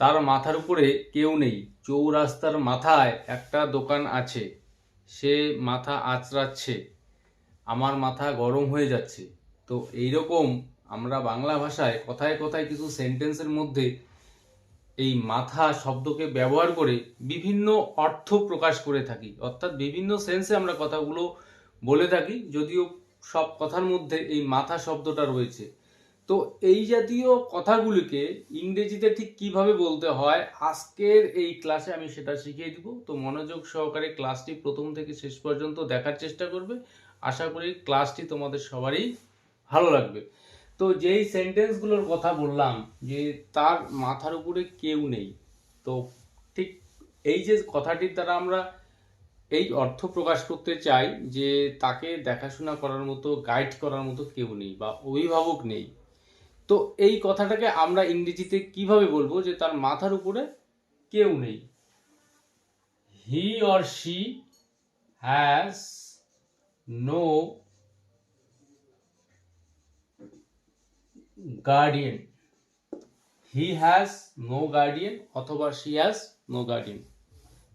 তার মাথার উপরে কেউ নেই। চৌরাস্তার মাথায় একটা দোকান আছে। সে মাথা আঁচড়াচ্ছে। আমার মাথা গরম হয়ে যাচ্ছে। তো এইরকম আমরা বাংলা ভাষায় কথায় কথায় কিছু সেন্টেন্সের মধ্যে এই মাথা শব্দকে ব্যবহার করে বিভিন্ন অর্থ প্রকাশ করে থাকি। অর্থাৎ বিভিন্ন সেন্সে আমরা কথাগুলো বলে থাকি, যদিও সব কথার মধ্যে এই মাথা শব্দটা রয়েছে। তো এই জাতীয় কথাগুলিকে ইংরেজিতে ঠিক কীভাবে বলতে হয়, আজকের এই ক্লাসে আমি সেটা শিখিয়ে দিব। তো মনোযোগ সহকারে ক্লাসটি প্রথম থেকে শেষ পর্যন্ত দেখার চেষ্টা করবে। আশা করি ক্লাসটি তোমাদের সবারই ভালো লাগবে। তো যেই সেন্টেন্সগুলোর কথা বললাম, যে তার মাথার উপরে কেউ নেই, তো ঠিক এই যে কথাটির দ্বারা আমরা এই অর্থ প্রকাশ করতে চাই যে তাকে দেখাশোনা করার মতো গাইড করার মতো কেউ নেই বা অভিভাবক নেই। তো এই কথাটাকে আমরা ইংরেজিতে কীভাবে বলব যে তার মাথার উপরে কেউ নেই? He or she has no guardian he has no guardian অথবা শি হ্যাজ নো গার্ডিয়ান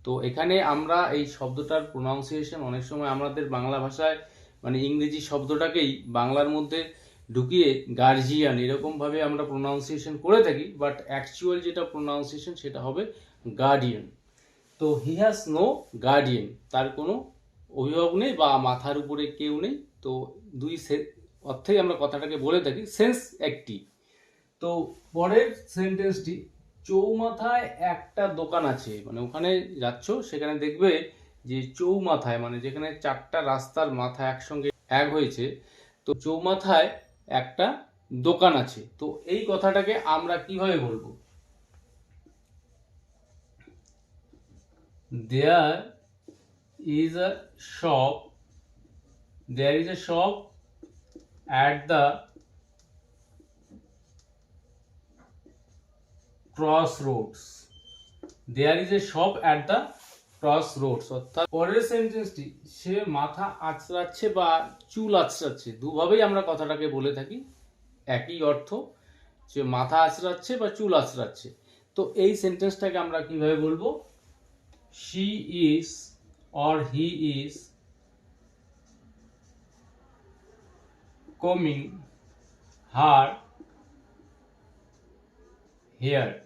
তো এখানে আমরা এই শব্দটার প্রোনাউন্সিয়েশন অনেক সময় আমাদের বাংলা ভাষায় মানে ইংরেজি শব্দটাকেই বাংলার মধ্যে ঢুকিয়ে গার্জিয়ান এরকমভাবে আমরা প্রোনাউন্সিয়েশন করে থাকি বাট অ্যাকচুয়াল যেটা প্রোনাউন্সিয়েশন সেটা হবে গার্ডিয়ান তো হি হ্যাজ নো গার্ডিয়ান তার কোনো অভিভাবক নেই বা মাথার উপরে কেউ নেই। তো দুই অর্থেই আমরা কথাটাকে বলে থাকি সেন্স একটি তো পরের সেন্টেন্সটি চৌমাথায় একটা দোকান আছে মানে ওখানে যাচ্ছ, সেখানে দেখবে যে চৌমাথায় মানে যেখানে চারটা রাস্তার মাথা একসঙ্গে এক হয়েছে, তো চৌমাথায় একটা দোকান আছে। তো এই কথাটাকে আমরা কীভাবে বলব? There is a shop there is a shop at the crossroads. There is a shop at the roads অর্থাৎ পরের সেন্টেন্সটি সে মাথা আঁচড়াচ্ছে বা চুল আঁচড়াচ্ছে, দুভাবেই আমরা কথাটাকে বলে থাকি, একই অর্থ যে মাথা আঁচড়াচ্ছে বা চুল আঁচড়াচ্ছে। তো এই সেন্টেন্সটাকে আমরা কীভাবে বলব? She is or he is coming her hair.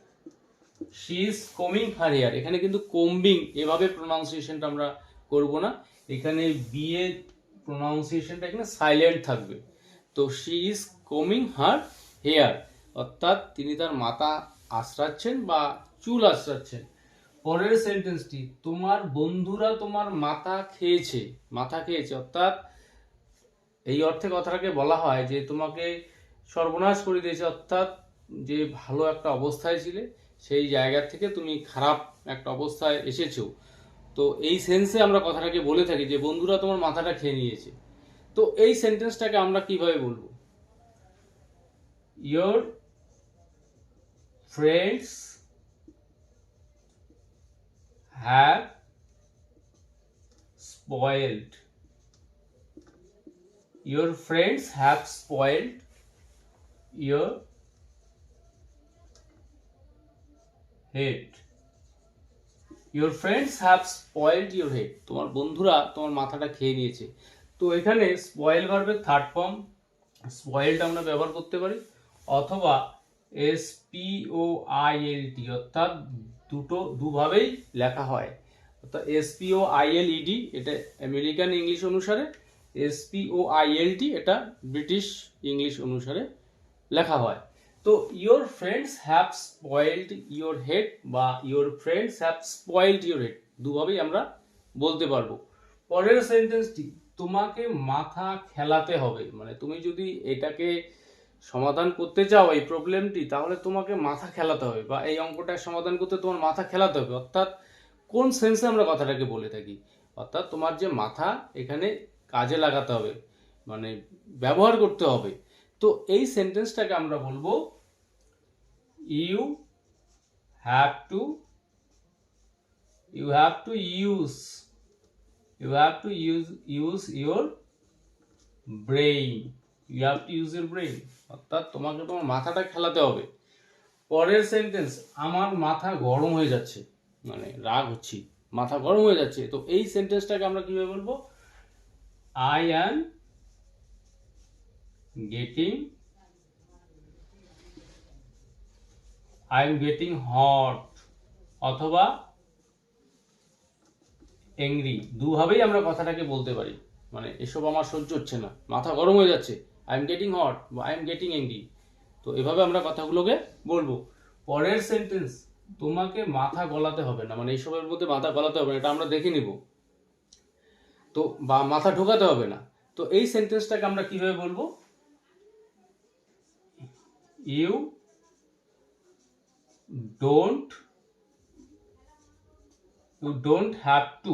She is combing her hair. এখানে কিন্তু combing, এভাবে প্রোনাউন্সিয়েশনটা আমরা করব না। এখানে বি এর প্রোনাউন্সিয়েশনটা এখানে সাইলেন্ট থাকবে। তো she is combing her hair. অর্থাৎ তিনি তার মাথা আশ্রাচ্ছেন বা চুল আশ্রাচ্ছেন পরের সেন্টেন্সটি তোমার বন্ধুরা তোমার মাথা খেয়েছে। মাথা খেয়েছে, অর্থাৎ এই অর্থে কথাটাকে বলা হয় যে তোমাকে সর্বনাশ করে দিয়েছে, অর্থাৎ যে ভালো একটা অবস্থায় ছিলে সেই জায়গা থেকে তুমি খারাপ একটা অবস্থায় এসেছ। তো এই সেন্সে আমরা কথাটাকে বলে থাকি যে, বন্ধুরা তোমার মাথাটা খেয়ে নিয়েছে। তো এই সেন্টেন্সটাকে আমরা কীভাবে বলব? Your friends have spoiled your friends have spoiled your head. Your friends have spoiled your head. তোমার বন্ধুরা তোমার মাথাটা খেয়ে নিয়েছে। তো এখানে স্পয়েল ভার্বের থার্ড ফর্ম স্পয়েলড আমরা ব্যবহার করতে পারি, অথবা S P O I L T অর্থাৎ দুটো, দুভাবেই লেখা হয়। অর্থাৎ S P O I L ED এটা আমেরিকান ইংলিশ অনুসারে এসপি ও আইএলটি এটা ব্রিটিশ ইংলিশ অনুসারে লেখা হয়। তো your friends have spoiled your head বা your friends have spoiled your head দুভাবেই আমরা বলতে পারব। পরের সেন্টেন্সটি তোমাকে মাথা খেলাতে হবে। মানে তুমি যদি এটাকে সমাধান করতে চাও, এই প্রবলেমটি তাহলে তোমাকে মাথা খেলাতে হবে বা এই অঙ্কটা সমাধান করতে তোমার মাথা খেলাতে হবে। অর্থাৎ কোন সেন্সে আমরা কথাটাকে বলে থাকি? অর্থাৎ তোমার যে মাথা, এখানে কাজে লাগাতে হবে মানে ব্যবহার করতে হবে। তো এই সেন্টেন্সটাকে আমরা বলব you have to you have to use you have to use use your brain you have to use your brain অর্থাৎ তোমাকে তোমার মাথাটা খেলাতে হবে। পরের সেন্টেন্স আমার মাথা গরম হয়ে যাচ্ছে। মানে রাগ হচ্ছি। মাথা গরম হয়ে যাচ্ছে। তো এই সেন্টেন্সটাকে আমরা কীভাবে বলব? I am getting I am getting hot অথবা এংরি দুভাবেই আমরা কথাটাকে বলতে পারি। মানে এসব আমার সহ্য হচ্ছে না। মাথা গরম হয়ে যাচ্ছে। আই এম গেটিং হট বা আই এম গেটিং এংরি তো এভাবে আমরা কথাগুলোকে বলব। পরের সেন্টেন্স তোমাকে মাথা গলাতে হবে না। মানে এইসবের মধ্যে মাথা গলাতে হবে না। এটা আমরা দেখে নিব। তো বা মাথা ঢোকাতে হবে না। তো এই সেন্টেন্সটাকে আমরা কীভাবে বলব? You don't you don't have to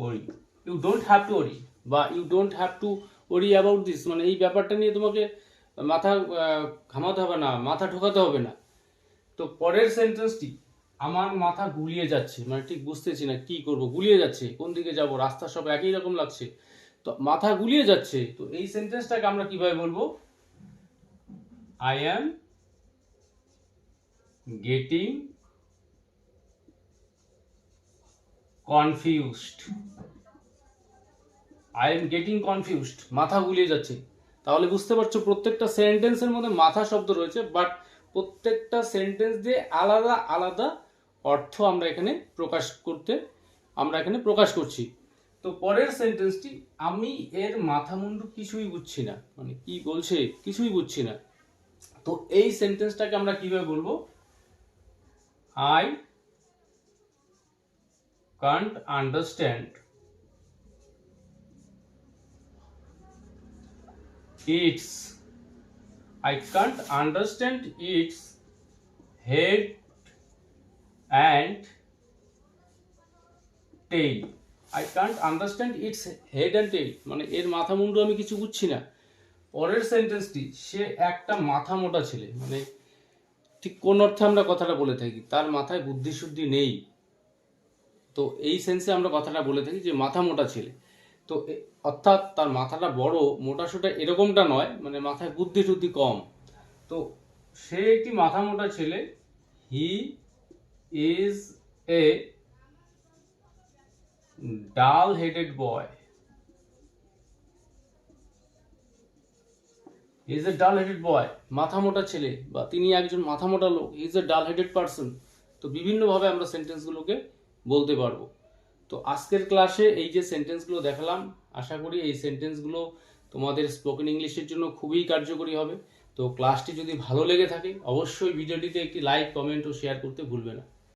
worry. You don't have to worry, বা you don't have to worry about this. মানে এই ব্যাপারটা নিয়ে তোমাকে মাথা ঘামাতে হবে না, মাথা ঢোকাতে হবে না। তো পরের সেন্টেন্সটি আমার মাথা গুলিয়ে যাচ্ছে। মানে ঠিক বুঝতেছি না কি করব, গুলিয়ে যাচ্ছে, কোন দিকে যাব, রাস্তা সব একই রকম লাগছে। তো মাথা গুলিয়ে যাচ্ছে, তো এই সেন্টেন্সটাকে আমরা কীভাবে বলব? I am getting confused. I am getting confused মাথা গুলিয়ে যাচ্ছে। তাহলে বুঝতে পারছ, প্রত্যেকটা সেন্টেন্সের মধ্যে মাথা শব্দ রয়েছে বাট প্রত্যেকটা সেন্টেন্স দিয়ে আলাদা আলাদা অর্থ আমরা এখানে প্রকাশ করতে, আমরা এখানে প্রকাশ করছি। তো পরের সেন্টেন্সটি আমি এর মাথা মুন্ডু কিছুই বুঝছি না। মানে কি বলছে, কিছুই বুঝছি না। তো এই সেন্টেন্সটাকে আমরা কীভাবে বলব I can't understand its I can't understand its head and tail I can't understand its head and tail মানে এর মাথা মুন্ডু আমি কিছু বুঝছি না পরের সেন্টেন্সটি সে একটা মাথা মোটা ছেলে মানে ঠিক কোন অর্থে আমরা কথাটা বলে থাকি, তার মাথায় বুদ্ধি শুদ্ধি নেই। তো এই সেন্সে আমরা কথাটা বলে থাকি যে মাথা মোটা ছেলে। তো অর্থাৎ তার মাথাটা বড়, মোটা সোটা এরকমটা নয় মানে মাথায় বুদ্ধি টুদ্ধি কম। তো সে একটি মাথা মোটা ছেলে হি ইজ এ ডাল হেডেড বয় ইজ এ ডাল হেডেড বয় মাথা মোটা ছেলে বা তিনি একজন মাথা মোটা লোক। ইজ এ ডাল হেডেড পার্সন তো বিভিন্নভাবে আমরা সেন্টেন্সগুলোকে বলতে পারব। তো আজকের ক্লাসে এই যে সেন্টেন্সগুলো দেখালাম, আশা করি এই সেন্টেন্সগুলো তোমাদের স্পোকেন ইংলিশের জন্য খুবই কার্যকরী হবে। তো ক্লাসটি যদি ভালো লেগে থাকে, অবশ্যই ভিডিওটিতে একটি লাইক কমেন্ট ও শেয়ার করতে ভুলবে না।